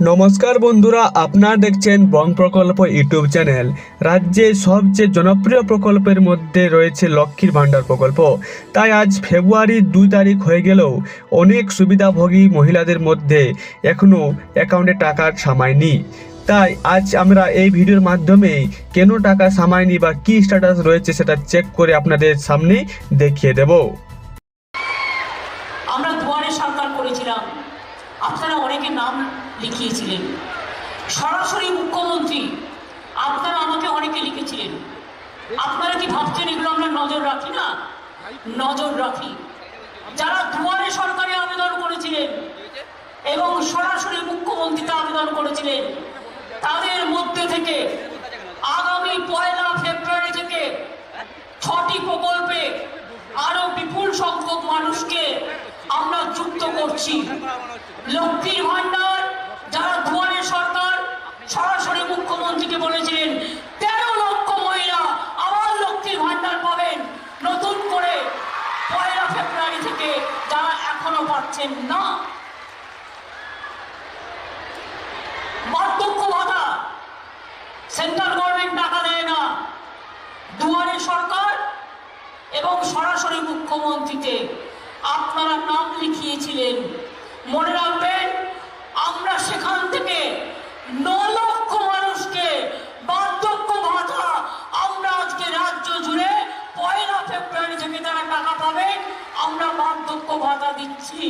নমস্কার বন্ধুরা, আপনারা দেখছেন বং প্রকল্প ইউটিউব চ্যানেল। রাজ্যে সবচেয়ে জনপ্রিয় প্রকল্পের মধ্যে রয়েছে লক্ষ্মীর ভাণ্ডার প্রকল্প। তাই আজ ফেব্রুয়ারি দুই তারিখ হয়ে গেলেও অনেক সুবিধাভোগী মহিলাদের মধ্যে এখনও অ্যাকাউন্টে টাকার সামায়নি। তাই আজ আমরা এই ভিডিওর মাধ্যমে কেন টাকা সামায়নি বা কী স্ট্যাটাস রয়েছে সেটা চেক করে আপনাদের সামনে দেখিয়ে দেবো। আমরা সরকার করেছিলাম। আপনারা অনেকে নাম লিখিয়েছিলেন। সরাসরি মুখ্যমন্ত্রী, আপনারা আমাকে অনেকে লিখেছিলেন। আপনারা কি ভাবছেন এগুলো আমরা নজর রাখি না? নজর রাখি। যারা দুয়ারে সরকারে আবেদন করেছিলেন এবং সরাসরি মুখ্যমন্ত্রীতে আবেদন করেছিলেন, তাদের মধ্যে থেকে আগামী পয়লা ফেব্রুয়ারি থেকে ছটি প্রকল্পে আরও বিপুল সংখ্যক মানুষকে আমরা যুক্ত করছি। লক্ষ্মীর ভান্ডার যারা দুয়ারে সরকার, সরাসরি মুখ্যমন্ত্রীকে বলেছিলেন, তেরো লক্ষ মহিলা আবার লক্ষ্মীর ভান্ডার পাবেন। নতুন করে পয়লা ফেব্রুয়ারি থেকে যারা এখনও পাচ্ছেন না। বার্ধক্য ভাতা সেন্ট্রাল গভর্নমেন্ট টাকা দেয় না। দুয়ারে সরকার এবং সরাসরি মুখ্যমন্ত্রীতে আপনারা নাম লিখিয়েছিলেন। মনে রাখবেন, আমরা সেখান থেকে ন লক্ষ মানুষকে বার্ধক্য ভাতা আমরা আজকে রাজ্য জুড়ে পয়লা ফেব্রুয়ারি থেকে তারা টাকা পাবে আমরা বার্ধক্য ভাতা দিচ্ছি।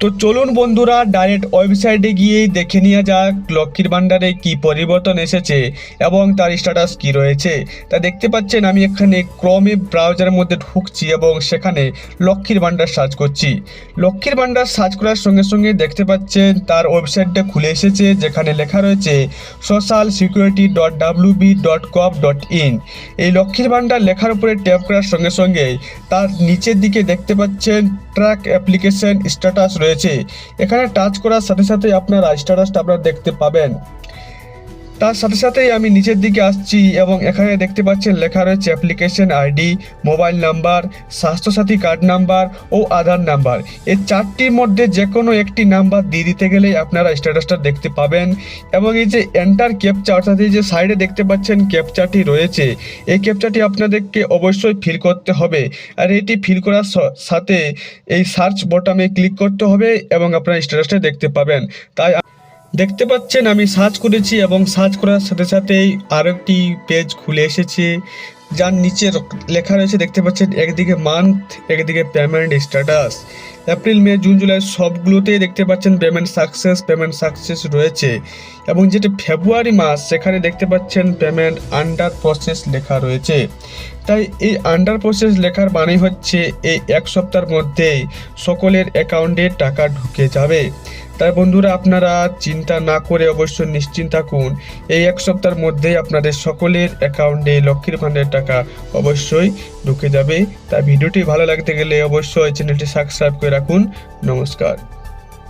তো চলুন বন্ধুরা ডাইরেক্ট ওয়েবসাইটে গিয়েই দেখে নেওয়া যাক লক্ষ্মীর ভাণ্ডারে কি পরিবর্তন এসেছে এবং তার স্ট্যাটাস কি রয়েছে। তা দেখতে পাচ্ছেন, আমি এখানে ক্রমে ব্রাউজারের মধ্যে ঢুকছি এবং সেখানে লক্ষ্মীর ভাণ্ডার সার্চ করছি। লক্ষ্মীর ভাণ্ডার সার্চ করার সঙ্গে সঙ্গে দেখতে পাচ্ছেন, তার ওয়েবসাইটটা খুলে এসেছে, যেখানে লেখা রয়েছে social security dot WB dot gov dot in এই লক্ষ্মীর ভাণ্ডার লেখার উপরে ট্যাপ করার সঙ্গে সঙ্গে তার নিচের দিকে দেখতে পাচ্ছেন ট্র্যাক অ্যাপ্লিকেশন স্ট্যাটাস রয়েছে। এখানে টাচ করার সাথে সাথে আপনার স্ট্যাটাসটা আপনার দেখতে পাবেন। তার সাথে সাথেই আমি নিচের দিকে আসছি এবং এখানে দেখতে পাচ্ছেন লেখা রয়েছে application ID, mobile number, Swasthya Sathi card number ও আধার নাম্বার। এই চারটির মধ্যে যে কোনো একটি নাম্বার দিয়ে দিতে গেলেই আপনারা স্ট্যাটাসটা দেখতে পাবেন এবং এই যে এন্টার ক্যাপচা অর্থাৎ এই যে সাইডে দেখতে পাচ্ছেন ক্যাপচাটি রয়েছে। এই ক্যাপচাটি আপনাদেরকে অবশ্যই ফিল করতে হবে। আর এটি ফিল করার সাথে এই সার্চ বটামে ক্লিক করতে হবে এবং আপনার স্ট্যাটাসটা দেখতে পাবেন। তাই দেখতে পাচ্ছেন, আমি সার্চ করেছি এবং সার্চ করার সাথে সাথেই আরও একটি পেজ খুলে এসেছে, যার নিচে লেখা রয়েছে, দেখতে পাচ্ছেন, একদিকে মান্থ একদিকে payment status April May June July সবগুলোতেই দেখতে পাচ্ছেন পেমেন্ট সাকসেস পেমেন্ট সাকসেস রয়েছে। এবং যেটা ফেব্রুয়ারি মাস, সেখানে দেখতে পাচ্ছেন পেমেন্ট আন্ডার প্রসেস লেখা রয়েছে। তাই এই আন্ডার প্রসেস লেখার মানে হচ্ছে এই এক সপ্তাহের মধ্যেই সকলের অ্যাকাউন্টে টাকা ঢুকে যাবে। তাই বন্ধুরা, আপনারা চিন্তা না করে অবশ্যই নিশ্চিন্ত থাকুন। এই এক সপ্তাহের মধ্যে আপনাদের সকলের অ্যাকাউন্টে লক্ষ্মীর ভাণ্ডারের টাকা অবশ্যই ঢুকে যাবে। তাই ভিডিওটি ভালো লাগতে গেলে অবশ্যই চ্যানেলটি সাবস্ক্রাইব করে রাখুন। নমস্কার।